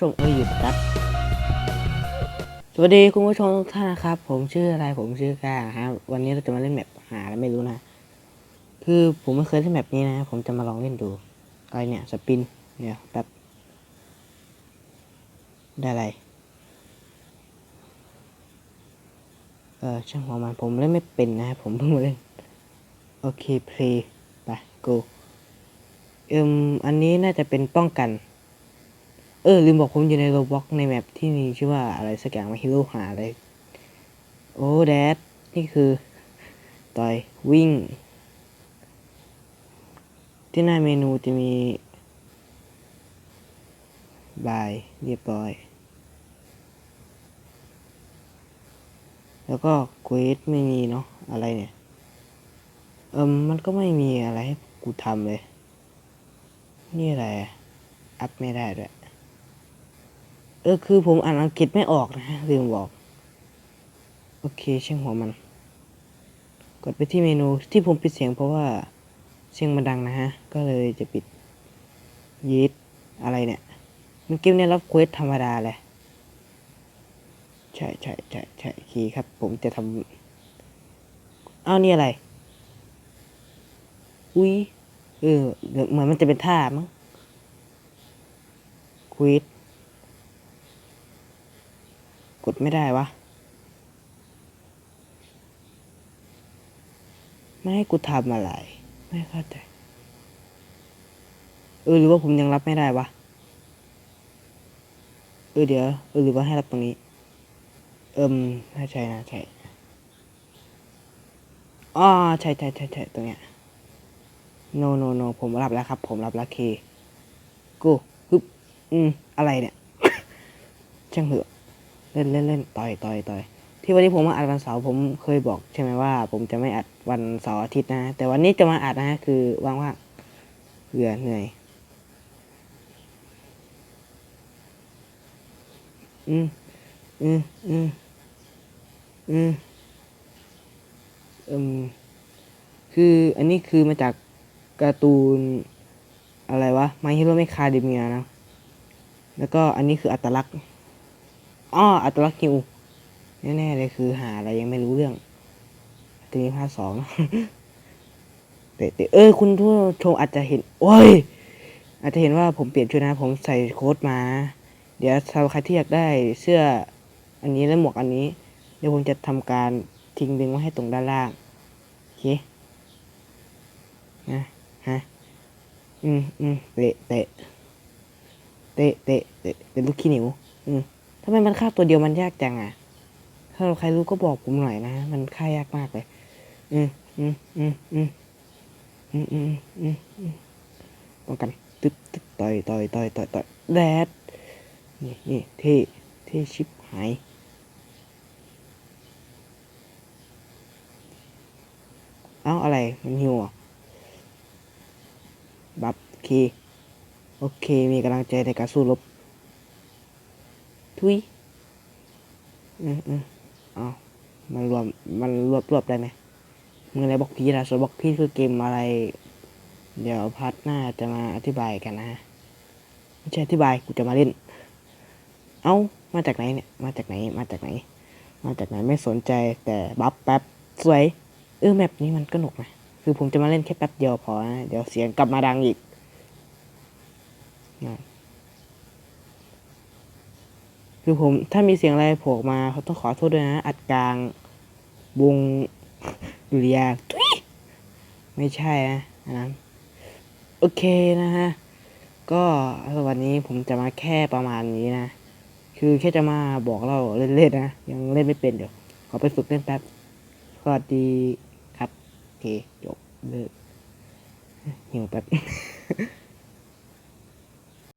ชมเอ้ยหยุดครับ สวัสดีคุณผู้ชมทุกท่านนะครับ ผมชื่ออะไรผมชื่อกาครับวันนี้เราจะมาเล่นแมปหาอะไรไม่รู้นะ คือผมไม่เคยเล่นแมปนี้นะ ผมจะมาลองเล่นดู อะไรเนี่ยสปินเนี่ยแป๊บได้อะไร เออช่างหัวมันผมเล่นไม่เป็นนะผมเพิ่งมาเล่น โอเคเพลย์ไป go เอิมอันนี้น่าจะเป็นป้องกัน เออลืมบอกผมอยู่ในโรบ็อกในแมปที่มีชื่อว่าอะไรสักอย่างมาฮิโร่หาอะไร โอ้แดดนี่คือ ต่อยวิ่ง ที่หน้าเมนูจะมีบายเรียบร้อย แล้วก็เควสไม่มีเนาะอะไรเนี่ย เอิมมันก็ไม่มีอะไรให้กูทำเลย นี่อะไรอะอัพไม่ได้ด้วย เออคือผมอ่านอังกฤษไม่ออกนะฮะลืมบอก โอเคช่างหัวมัน กดไปที่เมนูที่ผมปิดเสียงเพราะว่าเสียงมันดังนะฮะ ก็เลยจะปิดยีดอะไรเนี่ย มันเกมเนี่ยรับเควสธรรมดาเลยใช่ใช่ใช่ใช่คีครับ ผมจะทำอ้าวนี่อะไร อุ้ยเออเดี๋ยวเหมือนมันจะเป็นท่ามั้งควิด กดไม่ได้วะไม่ให้กูทำอะไร ไม่เข้าใจ เออหรือว่าผมยังรับไม่ได้วะ เออเดี๋ยวเออหรือว่าให้รับตรงนี้ เอิมน่าใช่นะใช่อ๋อใช่ใช่ใช่ใช่ตรงเนี้ย no no no ผมรับแล้วครับ ผมรับแล้วเค กูฮึบอืม อะไรเนี่ย ช่างเหอะ เล่นเล่นเล่นต่อยต่อยต่อยที่วันนี้ผมมาอัดวันเสาร์ผมเคยบอกใช่ไหมว่า ผมจะไม่อัดวันเสาร์อาทิตย์นะ แต่วันนี้จะมาอัดนะ คือว่างๆเบื่อเหนื่อย อืมอืมอืมอืมอืมคืออันนี้คือมาจากการ์ตูนอะไรวะ My Hero Academia นะ แล้วก็อันนี้คืออัตลักษณ์ อ้ออัตลักษณ์ฮิวแน่ๆเลยคือหาอะไรยังไม่รู้เรื่องทีนี้ภาคสองแต่แต่เออ คุณผู้ชมอาจจะเห็น โอ้ย อาจจะเห็นว่าผมเปลี่ยนชุดนะผมใส่โค้ดมา เดี๋ยวสำหรับใครที่อยากได้เสื้ออันนี้และหมวกอันนี้ เดี๋ยวผมจะทำการทิ้งลิงไว้ให้ตรงด้านล่างโอเคนะฮะอืมอืมเตะเตะเตะเตะเตะลูกขี้หนิวอืม ทำไมมันฆ่าตัวเดียวมันยากจังอะ ถ้าเราใครรู้ก็บอกผมหน่อยนะ มันฆ่ายากมากเลย อืมอืมอืมอืมอืมอืมอืมอืมป้องกันตึ๊บตึ๊บต่อยต่อยต่อยต่อยต่อยแดดนี่นี่เท่เท่ชิบหายเอ้าอะไร มันหิวอะบัฟเค โอเค มีกำลังใจในการสู้รบ ทุยอืมอืมเอามันรวมมันรวบรวบได้ไหมมึงอะไรบอกพี่นะส่วนบอกพี่คือเกมอะไร เดี๋ยวพาร์ทหน้าจะมาอธิบายกันนะไม่ใช่อธิบายกูจะมาเล่น เอ้ามาจากไหนเนี่ยมาจากไหนมาจากไหน มาจากไหนไม่สนใจแต่บัฟแป๊บสวยเออแมปนี้มันก็หนุกนะคือผมจะมาเล่นแค่แป๊บเดียวพอนะเดี๋ยวเสียงกลับมาดังอีกนะ คือผมถ้ามีเสียงอะไรโผล่มาเขาต้องขอโทษด้วยนะ อัดกลางวงดุริยางค์ทุยไม่ใช่นะนนั้นโอเคนะฮะ ก็วันนี้ผมจะมาแค่ประมาณนี้นะ คือแค่จะมาบอกเราเล่นๆนะ ยังเล่นไม่เป็นเดี๋ยว ขอไปฝึกเล่นแป๊บสวัสดีครับ โอเค จบเลิกหิวแป๊บ